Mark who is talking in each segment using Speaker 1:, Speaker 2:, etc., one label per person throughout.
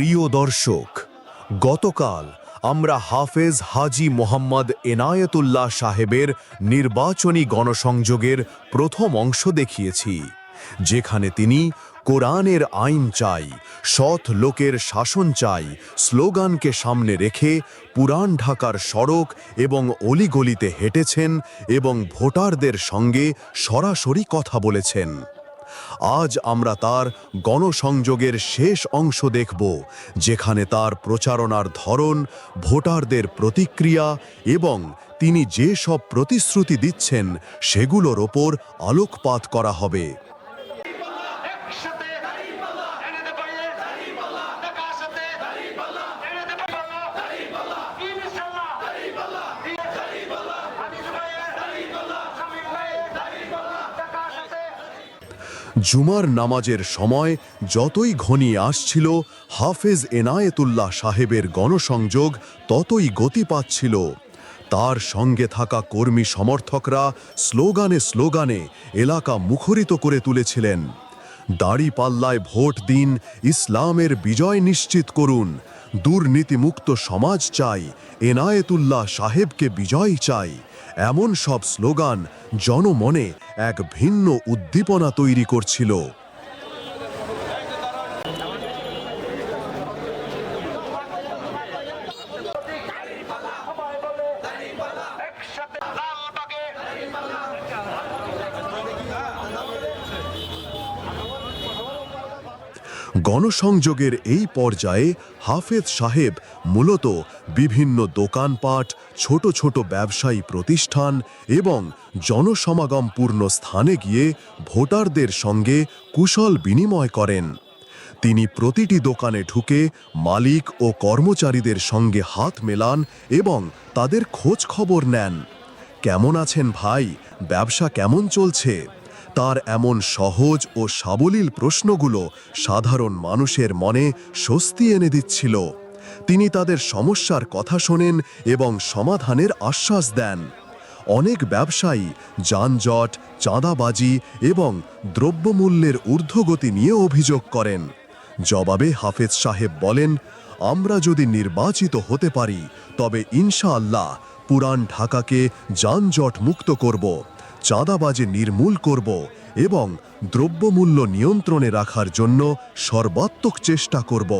Speaker 1: প্রিয় দর্শক, গতকাল আমরা হাফেজ হাজি মোহাম্মদ এনায়েতুল্লাহ সাহেবের নির্বাচনী গণসংযোগের প্রথম অংশ দেখিয়েছি, যেখানে তিনি কোরআনের আইন চাই, সৎ লোকের শাসন চাই, স্লোগানকে সামনে রেখে পুরান ঢাকার সড়ক এবং অলিগলিতে হেঁটেছেন এবং ভোটারদের সঙ্গে সরাসরি কথা বলেছেন। আজ আমরা তার গণসংযোগের শেষ অংশ দেখব, যেখানে তার প্রচারণার ধরন, ভোটারদের প্রতিক্রিয়া এবং তিনি যে সব প্রতিশ্রুতি দিচ্ছেন, সেগুলোর ওপর আলোকপাত করা হবে। জুমার নামাজের সময় যতই ঘনিয়ে আসছিল, হাফেজ এনায়েতুল্লাহ সাহেবের গণসংযোগ ততই গতি পাচ্ছিল। তার সঙ্গে থাকা কর্মী সমর্থকরা স্লোগানে স্লোগানে এলাকা মুখরিত করে তুলেছিলেন। দাড়ি পাল্লায় ভোট দিন, ইসলামের বিজয় নিশ্চিত করুন দুর্নীতিমুক্ত সমাজ চাই, এনায়েতুল্লাহ সাহেবকে বিজয় চাই। এমন সব স্লোগান জনমনে এক ভিন্ন উদ্দীপনা তৈরি করছিল। গণসংযোগের এই পর্যায়ে হাফেজ সাহেব মূলত বিভিন্ন দোকানপাট, ছোট ছোট ব্যবসায়ী প্রতিষ্ঠান এবং জনসমাগমপূর্ণ স্থানে গিয়ে ভোটারদের সঙ্গে কুশল বিনিময় করেন। তিনি প্রতিটি দোকানে ঢুকে মালিক ও কর্মচারীদের সঙ্গে হাত মেলান এবং তাদের খোঁজ খবর নেন। কেমন আছেন ভাই? ব্যবসা কেমন চলছে? তার এমন সহজ ও সাবলীল প্রশ্নগুলো সাধারণ মানুষের মনে স্বস্তি এনে দিচ্ছিল। তিনি তাদের সমস্যার কথা শোনেন এবং সমাধানের আশ্বাস দেন। অনেক ব্যবসায়ী যানজট, চাঁদাবাজি এবং দ্রব্যমূল্যের ঊর্ধ্বগতি নিয়ে অভিযোগ করেন। জবাবে হাফেজ সাহেব বলেন, আমরা যদি নির্বাচিত হতে পারি, তবে ইনশাআল্লাহ পুরান ঢাকাকে যানজট মুক্ত করব। চাঁদাবাজি নির্মূল করব এবং দ্রব্যমূল্য নিয়ন্ত্রণে রাখার জন্য সর্বাত্মক চেষ্টা করব।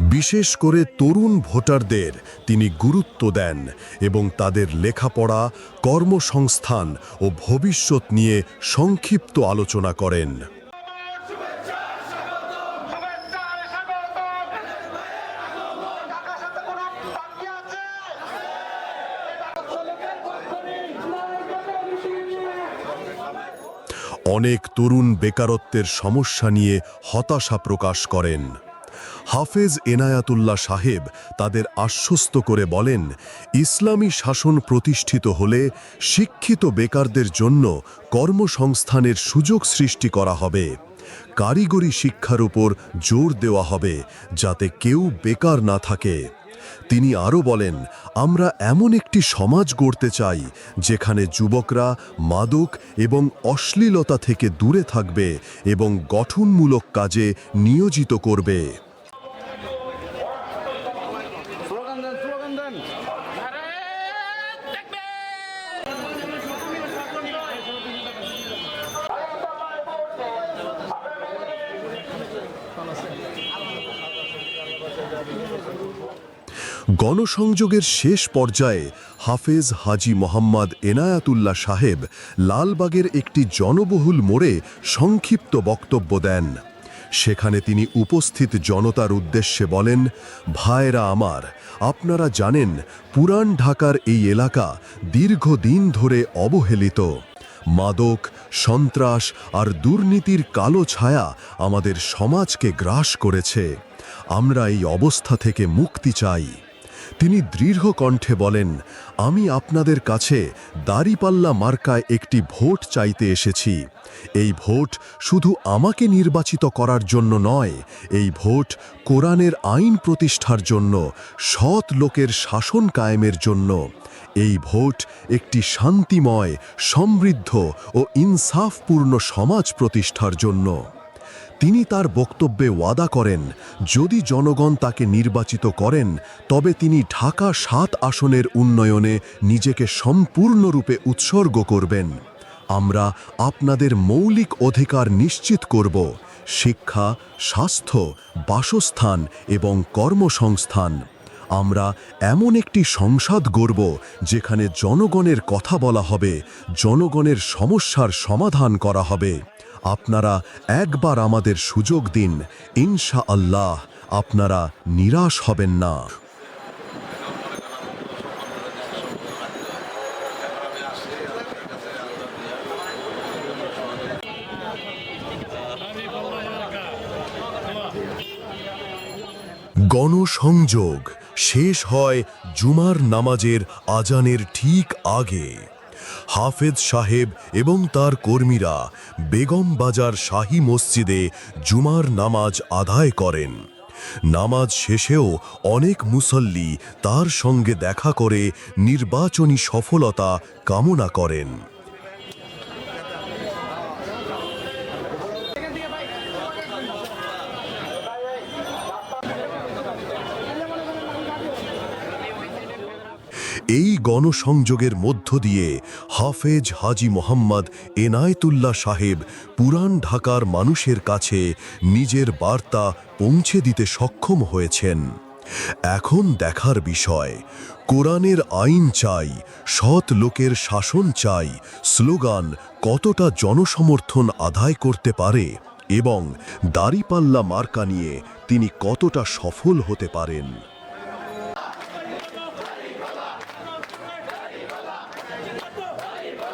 Speaker 1: বিশেষ করে তরুণ ভোটারদের তিনি গুরুত্ব দেন এবং তাদের লেখাপড়া, কর্মসংস্থান ও ভবিষ্যৎ নিয়ে সংক্ষিপ্ত আলোচনা করেন। অনেক তরুণ বেকারত্বের সমস্যা নিয়ে হতাশা প্রকাশ করেন। হাফেজ এনায়াতুল্লাহ সাহেব তাদের আশ্বস্ত করে বলেন, ইসলামী শাসন প্রতিষ্ঠিত হলে শিক্ষিত বেকারদের জন্য কর্মসংস্থানের সুযোগ সৃষ্টি করা হবে। কারিগরি শিক্ষার উপর জোর দেওয়া হবে যাতে কেউ বেকার না থাকে। তিনি আরও বলেন, আমরা এমন একটি সমাজ গড়তে চাই, যেখানে যুবকরা মাদক এবং অশ্লীলতা থেকে দূরে থাকবে এবং গঠনমূলক কাজে নিয়োজিত করবে
Speaker 2: স্লোগান দেন স্লোগান দেন
Speaker 1: গণসংযোগের শেষ পর্যায়ে হাফেজ হাজি মোহাম্মদ এনায়াতুল্লাহ সাহেব লালবাগের একটি জনবহুল মোড়ে সংক্ষিপ্ত বক্তব্য দেন। সেখানে তিনি উপস্থিত জনতার উদ্দেশ্যে বলেন, ভাইরা আমার, আপনারা জানেন, পুরান ঢাকার এই এলাকা দীর্ঘদিন ধরে অবহেলিত। মাদক, সন্ত্রাস আর দুর্নীতির কালো ছায়া আমাদের সমাজকে গ্রাস করেছে। আমরা এই অবস্থা থেকে মুক্তি চাই। তিনি দৃঢ় কণ্ঠে বলেন, আমি আপনাদের কাছে দাড়িপাল্লা মার্কায় একটি ভোট চাইতে এসেছি। এই ভোট শুধু আমাকে নির্বাচিত করার জন্য নয়, এই ভোট কোরআনের আইন প্রতিষ্ঠার জন্য, সৎ লোকের শাসন কায়েমের জন্য। এই ভোট একটি শান্তিময়, সমৃদ্ধ ও ইনসাফপূর্ণ সমাজ প্রতিষ্ঠার জন্য। তিনি তার বক্তব্যে ওয়াদা করেন, যদি জনগণ তাকে নির্বাচিত করেন, তবে তিনি ঢাকা সাত আসনের উন্নয়নে নিজেকে সম্পূর্ণরূপে উৎসর্গ করবেন। আমরা আপনাদের মৌলিক অধিকার নিশ্চিত করব, শিক্ষা, স্বাস্থ্য, বাসস্থান এবং কর্মসংস্থান। আমরা এমন একটি সংসদ গড়ব, যেখানে জনগণের কথা বলা হবে, জনগণের সমস্যার সমাধান করা হবে। আপনারা একবার আমাদের সুযোগ দিন ইনশা আল্লাহ আপনারা নিরাশ হবেন না। গণসংযোগ শেষ হয় জুমার নামাজের আজানের ঠিক আগে। হাফেজ সাহেব এবং তার কর্মীরা বেগম বাজার শাহী মসজিদে জুমার নামাজ আদায় করেন। নামাজ শেষেও অনেক মুসল্লি তার সঙ্গে দেখা করে নির্বাচনী সফলতা কামনা করেন। এই গণসংযোগের মধ্য দিয়ে হাফেজ হাজি মোহাম্মদ এনায়েতুল্লাহ সাহেব পুরান ঢাকার মানুষের কাছে নিজের বার্তা পৌঁছে দিতে সক্ষম হয়েছেন। এখন দেখার বিষয়, কোরআনের আইন চাই, সৎ লোকের শাসন চাই, স্লোগান কতটা জনসমর্থন আদায় করতে পারে এবং দাড়িপাল্লা মার্কা নিয়ে তিনি কতটা সফল হতে পারেন।